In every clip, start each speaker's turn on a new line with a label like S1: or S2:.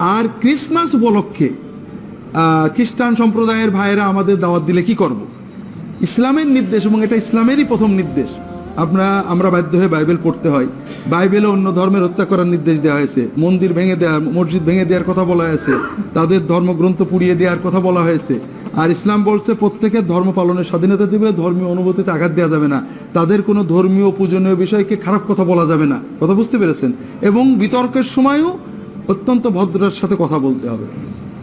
S1: আর Christmas উপলক্ষে খ্রিস্টান সম্প্রদায়ের ভাইয়েরা আমাদের দাওয়াত দিলে কি করব। ইসলামের নির্দেশ এবং এটা ইসলামেরই প্রথম নির্দেশ। আমরা আমরা বাধ্য হয়ে বাইবেল পড়তে হয়। বাইবেলে অন্য ধর্মের হত্যা করার নির্দেশ দেওয়া হয়েছে। মন্দির ভেঙে দেওয়া মসজিদ ভেঙে দেওয়ার কথা বলা হয়েছে। তাদের ধর্মগ্রন্থ পুড়িয়ে দেওয়ার কথা বলা হয়েছে। আর ইসলাম বলছে, প্রত্যেকের ধর্ম পালনের স্বাধীনতা দেবে, ধর্মীয় অনুভূতিতে আঘাত দেওয়া যাবে না। তাদের কোনো ধর্মীয় পূজনীয় বিষয়কে খারাপ কথা বলা যাবে না। কথা বুঝতে পেরেছেন? এবং বিতর্কের সময়ও অত্যন্ত ভদ্রের সাথে কথা বলতে হবে।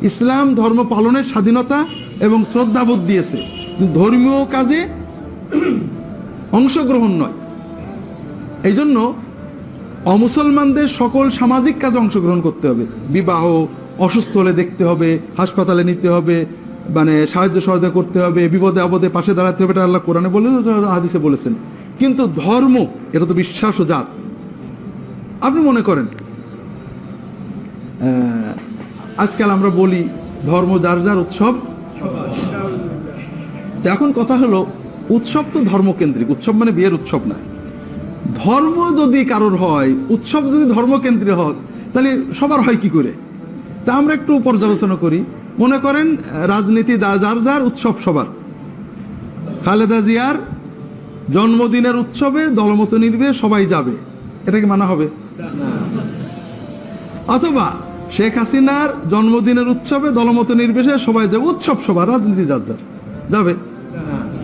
S1: ইসলাম ধর্ম পালনের স্বাধীনতা এবং শ্রদ্ধাবোধ দিয়েছে। ধর্মীয় কাজে অংশগ্রহণ নয়। এই জন্য অমুসলমানদের সকল সামাজিক কাজে অংশগ্রহণ করতে হবে। বিবাহ, অসুস্থ হলে দেখতে হবে, হাসপাতালে নিতে হবে মানে সাহায্য সহায়তা করতে হবে, বিপদে আপদে পাশে দাঁড়াতে হবে, এটা আল্লাহ কোরআনে বলে, হাদিসে বলেছেন। কিন্তু ধর্ম, এটা তো বিশ্বাস ও জাত। আপনি মনে করেন আজকাল আমরা বলি ধর্ম যার যার উৎসব। এখন কথা হলো উৎসব তো ধর্মকেন্দ্রিক উৎসব মানে বিয়ের উৎসব না। ধর্ম যদি কারোর হয় উৎসব যদি ধর্মকেন্দ্রিক হয় তাহলে সবার হয় কি করে? তা আমরা একটু পর্যালোচনা করি। মনে করেন রাজনীতি দা- যার যার উৎসব সবার। খালেদা জিয়ার জন্মদিনের উৎসবে দলমত নির্বে সবাই যাবে। এটা কি মানা হবে? অথবা শেখ হাসিনার জন্মদিনের উৎসবে দলমত নির্বিশেষে সবাই যাবে উৎসব সবার রাজনীতি যার যার। যাবে।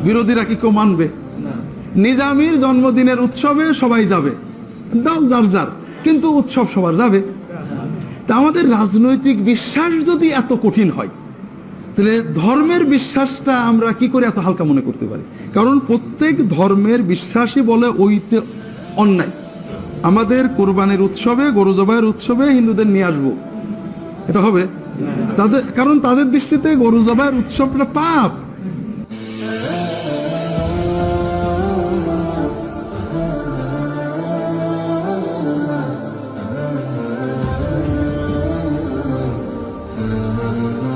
S1: বিরোধীরা কি কেউ মানবে? নিজামির জন্মদিনের উৎসবে সবাই যাবে। দল যার যার কিন্তু উৎসব সবার যাবে। তা আমাদের রাজনৈতিক বিশ্বাস যদি এত কঠিন হয় তাহলে ধর্মের বিশ্বাসটা আমরা কি করে এত হালকা মনে করতে পারি? কারণ প্রত্যেক ধর্মের বিশ্বাসই বলে ওইতে অন্যায়। আমাদের কোরবানির উৎসবে গরু জবাইয়ের উৎসবে হিন্দুদের নিয়ে আসব। এটা হবে তাদের কারণ তাদের দৃষ্টিতে গরু জবাইয়ের উৎসবটা পাপ Thank you.